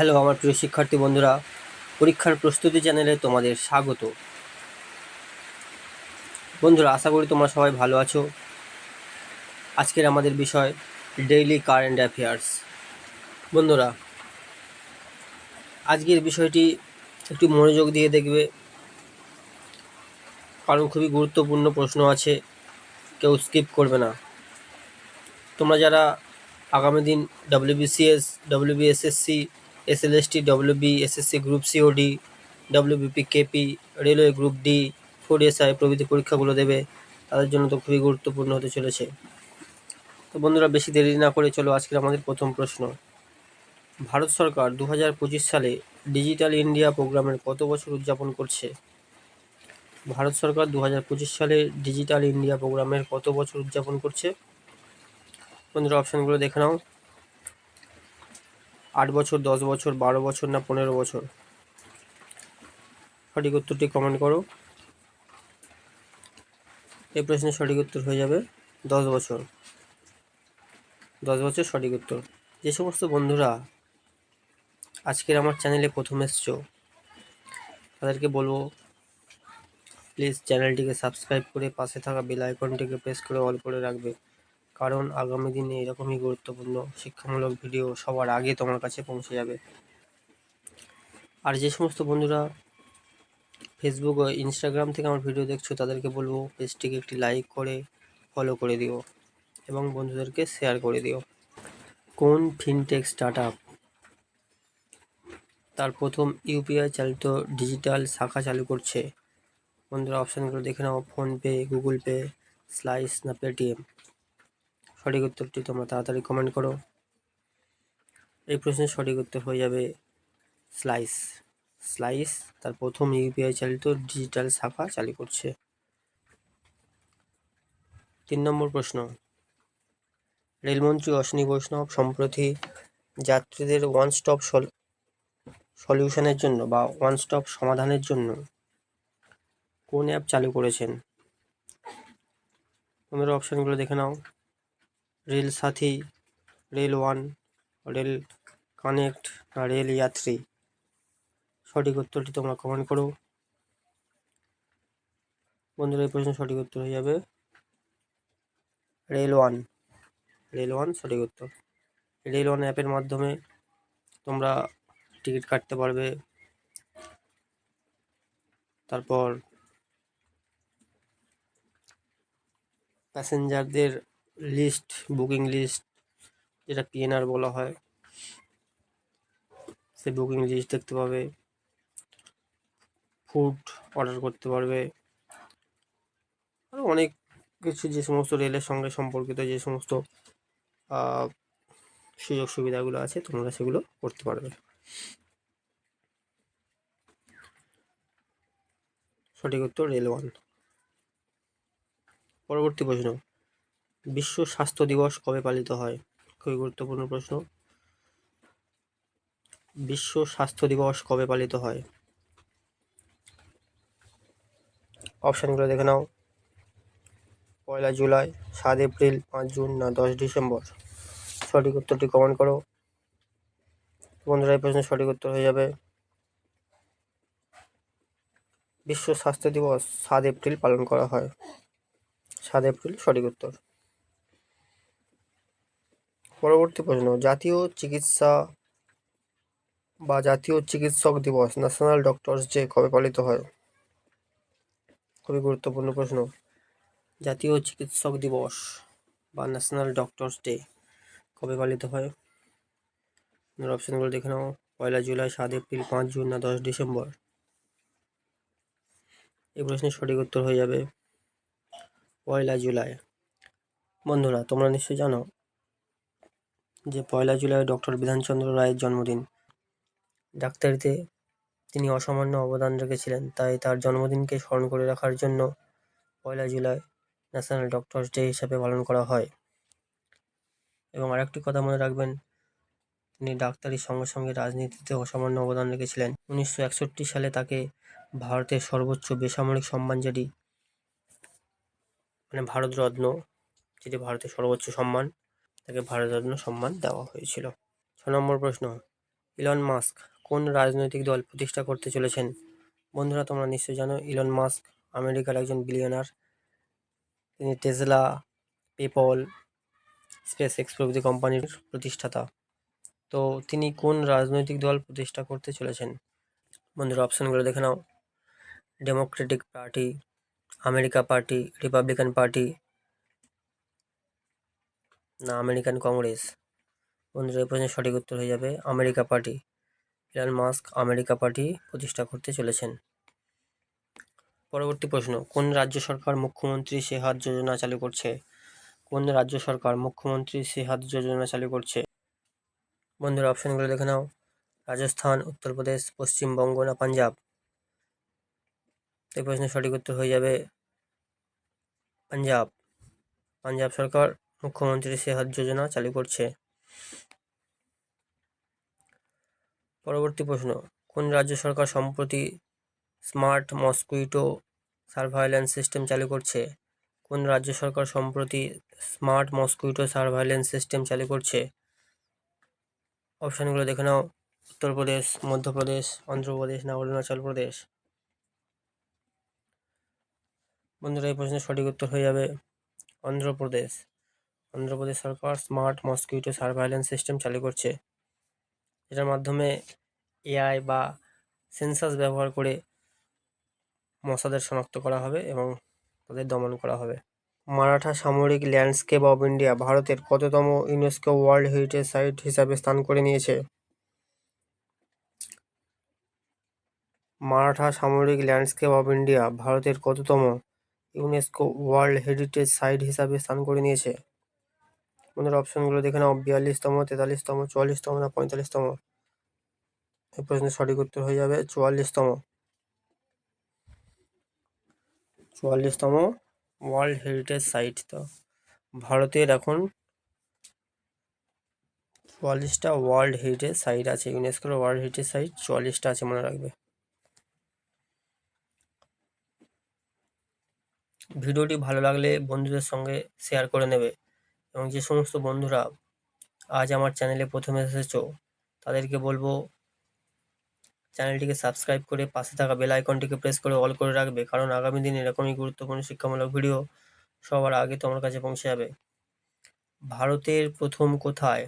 Hello, আমার প্রিয় শিক্ষার্থী বন্ধুরা, পরীক্ষার প্রস্তুতি চ্যানেলে তোমাদের স্বাগত। বন্ধুরা, আশা করি তোমরা সবাই ভালো আছো। আজকের আমাদের বিষয় ডেইলি কারেন্ট অ্যাফেয়ার্স বন্ধুরা, আজকের বিষয়টি একটু মনোযোগ দিয়ে দেখবে। কারণ খুবই গুরুত্বপূর্ণ প্রশ্ন আছে, কেউ স্কিপ করবে না। তোমরা যারা আগামী দিন WBCS WBSSC SLST WB SSC group COD WBP KP railway group D four SI প্রভৃতি পরীক্ষাগুলো দেবে। তাদের জন্য তো খুবই গুরুত্বপূর্ণ হতে চলেছে। তো বন্ধুরা, বেশি দেরি না করে চলো আজকের আমাদের প্রথম প্রশ্ন। ভারত সরকার দু হাজার পঁচিশ সালে ডিজিটাল ইন্ডিয়া প্রোগ্রামের কত বছর উদযাপন করছে? ভারত সরকার দু হাজার পঁচিশ সালে ডিজিটাল ইন্ডিয়া প্রোগ্রামের কত বছর উদযাপন করছে? বন্ধুরা অপশানগুলো দেখে নাও। আট বছর, দশ বছর, বারো বছর না পনেরো বছর? সঠিক উত্তরটি কমেন্ট করো। এই প্রশ্নের সঠিক উত্তর হয়ে যাবে দশ বছর। দশ বছর সঠিক উত্তর। যে সমস্ত বন্ধুরা আজকের আমার চ্যানেলে প্রথম এসছো, তাদেরকে বলব প্লিজ চ্যানেলটিকে সাবস্ক্রাইব করে পাশে থাকা বেল আইকনটিকে প্রেস করে অল করে রাখবে। কারণ আগামী দিনে এরকমই গুরুত্বপূর্ণ শিক্ষামূলক ভিডিও সবার আগে তোমার কাছে পৌঁছে যাবে। আর যে সমস্ত বন্ধুরা ফেসবুক ও ইনস্টাগ্রাম থেকে আমার ভিডিও দেখছ, তাদেরকে বলব পেজটিকে একটি লাইক করে ফলো করে দিও এবং বন্ধুদেরকে শেয়ার করে দিও। কোন ফিনটেক স্টার্ট আপ তার প্রথম ইউপিআই চালিত ডিজিটাল শাখা চালু করছে। বন্ধুরা অপশানগুলো দেখে নাও ফোনপে গুগল পে স্লাইস না পেটিএম সঠিক উত্তরটি তোমরা তাড়াতাড়ি কমেন্ট করো। এই প্রশ্নের সঠিক উত্তর হয়ে যাবে স্লাইস স্লাইস তার প্রথম ইউপিআই চালিত ডিজিটাল শাখা চালু করছে। তিন নম্বর প্রশ্ন। রেলমন্ত্রী অশ্বিনী বৈষ্ণব সম্প্রতি যাত্রীদের ওয়ান স্টপ সলিউশনের জন্য বা ওয়ান স্টপ সমাধানের জন্য কোন অ্যাপ চালু করেছেন? তোমরা অপশানগুলো দেখে নাও। Rail Saathi, Rail One, Rail Connect না রেল যাত্রী। সঠিক উত্তরটি তোমরা কমেন্ট করো। বন্ধুরা, এই প্রশ্নের সঠিক উত্তর হয়ে যাবে। রেল ওয়ান রেল ওয়ান সঠিক উত্তর। রেল ওয়ান অ্যাপের মাধ্যমে তোমরা টিকিট কাটতে পারবে। তারপর প্যাসেঞ্জারদের লিস্ট বুকিং লিস্ট যেটা পিএনআর বলা হয় সে বুকিং লিস্ট দেখতে পাবে। ফুড অর্ডার করতে পারবে। আরও অনেক কিছু যে সমস্ত রেলের সঙ্গে সম্পর্কিত যে সমস্ত সুযোগ সুবিধাগুলো আছে, তোমরা সেগুলো করতে পারবে। সঠিক উত্তর রেল ওয়ান পরবর্তী প্রশ্ন। বিশ্ব স্বাস্থ্য দিবস কবে পালিত হয়? খুবই গুরুত্বপূর্ণ প্রশ্ন। বিশ্ব স্বাস্থ্য দিবস কবে পালিত হয়? অপশানগুলো দেখে নাও। পয়লা জুলাই, সাত এপ্রিল, পাঁচ জুন না দশ ডিসেম্বর। সঠিক উত্তরটি কমেন্ট করো। বন্ধুরা, এই প্রশ্নের সঠিক উত্তর হয়ে যাবে। বিশ্ব স্বাস্থ্য দিবস সাত এপ্রিল পালন করা হয়। সাত এপ্রিল সঠিক উত্তর। পরবর্তী প্রশ্ন, জাতীয় চিকিৎসা বা জাতীয় চিকিৎসক দিবস ন্যাশনাল ডক্টরস ডে কবে পালিত হয়? খুবই গুরুত্বপূর্ণ প্রশ্ন। জাতীয় চিকিৎসক দিবস বা ন্যাশনাল ডক্টরস ডে কবে পালিত হয়? অপশানগুলো দেখে নাও। পয়লা জুলাই, সাত এপ্রিল, পাঁচ জুন না দশ ডিসেম্বর। এই প্রশ্নের সঠিক উত্তর হয়ে যাবে পয়লা জুলাই। বন্ধুরা, তোমরা নিশ্চয়ই জানো যে পয়লা জুলাই ডক্টর বিধানচন্দ্র রায়ের জন্মদিন। ডাক্তারিতে তিনি অসামান্য অবদান রেখেছিলেন, তাই তার জন্মদিনকে স্মরণ করে রাখার জন্য পয়লা জুলাই ন্যাশনাল ডক্টরস ডে হিসাবে পালন করা হয়। এবং আরেকটি কথা মনে রাখবেন, তিনি ডাক্তারির সঙ্গে সঙ্গে রাজনীতিতে অসামান্য অবদান রেখেছিলেন। উনিশশো একষট্টি সালে তাকে ভারতের সর্বোচ্চ বেসামরিক সম্মান যেটি মানে ভারতরত্ন যেটি ভারতের সর্বোচ্চ সম্মান তাকে ভারতরত্ন সম্মান দেওয়া হয়েছিল। ছ নম্বর প্রশ্ন, ইলন মাস্ক কোন রাজনৈতিক দল প্রতিষ্ঠা করতে চলেছেন? বন্ধুরা, তোমরা নিশ্চয়ই জানো, ইলন মাস্ক আমেরিকার একজন বিলিয়নার তিনি টেসলা, পেপল স্পেস এক্স প্রভৃতি কোম্পানির প্রতিষ্ঠাতা। তো তিনি কোন রাজনৈতিক দল প্রতিষ্ঠা করতে চলেছেন? বন্ধুরা অপশানগুলো দেখে নাও। Democratic Party America Party Republican Party না, আমেরিকান কংগ্রেস। বন্ধুরা, এই প্রশ্নের সঠিক উত্তর হয়ে যাবে America Party. Elon Musk America Party প্রতিষ্ঠা করতে চলেছেন। পরবর্তী প্রশ্ন, কোন রাজ্য সরকার মুখ্যমন্ত্রী সেহাত যোজনা চালু করছে? কোন রাজ্য সরকার মুখ্যমন্ত্রী সেহাত যোজনা চালু করছে? বন্ধুরা, অপশানগুলো দেখে নাও। রাজস্থান, উত্তরপ্রদেশ পশ্চিমবঙ্গ না পাঞ্জাব? এই প্রশ্নের সঠিক উত্তর হয়ে যাবে পাঞ্জাব। পাঞ্জাব সরকার মুখ্যমন্ত্রী সেহাত যোজনা চালু করছে। পরবর্তী প্রশ্ন, কোন রাজ্য সরকার সম্প্রতি স্মার্ট মসকুইটো সার্ভাইল্যান্স সিস্টেম চালু করছে? কোন রাজ্য সরকার সম্প্রতি স্মার্ট মসকুইটো সার্ভাইল্যান্স সিস্টেম চালু করছে? অপশানগুলো দেখে নাও। উত্তরপ্রদেশ মধ্যপ্রদেশ, অন্ধ্রপ্রদেশ, না অরুণাচল প্রদেশ। বন্ধুরা, এই প্রশ্নের সঠিক উত্তর হয়ে যাবে অন্ধ্রপ্রদেশ। অন্ধ্রপ্রদেশ সরকার স্মার্ট মসকিউটো সার্ভাইলেন্স সিস্টেম চালু করছে, যেটার মাধ্যমে এআই বা সেন্সাস ব্যবহার করে মশাদের শনাক্ত করা হবে এবং তাদের দমন করা হবে। মারাঠা সামরিক ল্যান্ডস্কেপ অফ ইন্ডিয়া ভারতের কততম ইউনেস্কো ওয়ার্ল্ড হেরিটেজ সাইট হিসাবে স্থান করে নিয়েছে। মারাঠা সামরিক ল্যান্ডস্কেপ অফ ইন্ডিয়া ভারতের কততম ইউনেস্কো ওয়ার্ল্ড হেরিটেজ সাইট হিসাবে স্থান করে নিয়েছে? আমাদের অপশনগুলো দেখে নাও। বিয়াল্লিশতম, তেতাল্লিশতম, চুয়াল্লিশতম না পঁয়তাল্লিশতম? এই প্রশ্নের সঠিক উত্তর হয়ে যাবে চুয়াল্লিশতম। চুয়াল্লিশতম ওয়ার্ল্ড হেরিটেজ সাইট তো। ভারতের এখন চুয়াল্লিশটা ওয়ার্ল্ড হেরিটেজ সাইট আছে। ইউনেস্কোর ওয়ার্ল্ড হেরিটেজ সাইট চুয়াল্লিশটা আছে মনে রাখবে। ভিডিওটি ভালো লাগলে বন্ধুদের সঙ্গে শেয়ার করে নেবে। এবং যে সমস্ত বন্ধুরা আজ আমার চ্যানেলে প্রথমে এসেছ, তাদেরকে বলব চ্যানেলটিকে সাবস্ক্রাইব করে পাশে থাকা বেল আইকনটিকে প্রেস করে অল করে রাখবে, কারণ আগামী দিনে এরকমই গুরুত্বপূর্ণ শিক্ষামূলক ভিডিও সবার আগে তোমার কাছে পৌঁছে যাবে। ভারতের প্রথম কোথায়?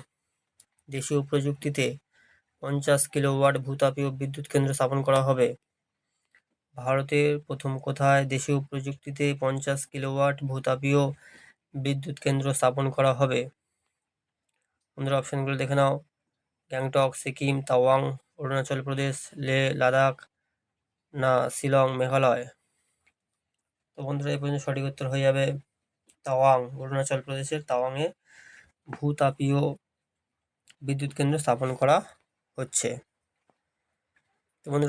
দেশীয় প্রযুক্তিতে পঞ্চাশ কিলোওয়াট ভূতাপীয় বিদ্যুৎ কেন্দ্র স্থাপন করা হবে। ভারতের প্রথম কোথায়? দেশীয় প্রযুক্তিতে পঞ্চাশ কিলোওয়াট ভূতাপীয় বিদ্যুৎ কেন্দ্র স্থাপন করা হবে। বন্ধুরা, অপশানগুলো দেখে নাও। গ্যাংটক, সিকিম, তাওয়াং, অরুণাচল প্রদেশ, লে, লাদাখ, না, শিলং, মেঘালয়। তো বন্ধুরা, এই পর্যন্ত সঠিক উত্তর হয়ে যাবে তাওয়াং, অরুণাচল প্রদেশের তাওয়াংয়ে ভূতাপীয় বিদ্যুৎ কেন্দ্র স্থাপন করা হচ্ছে। তো বন্ধুরা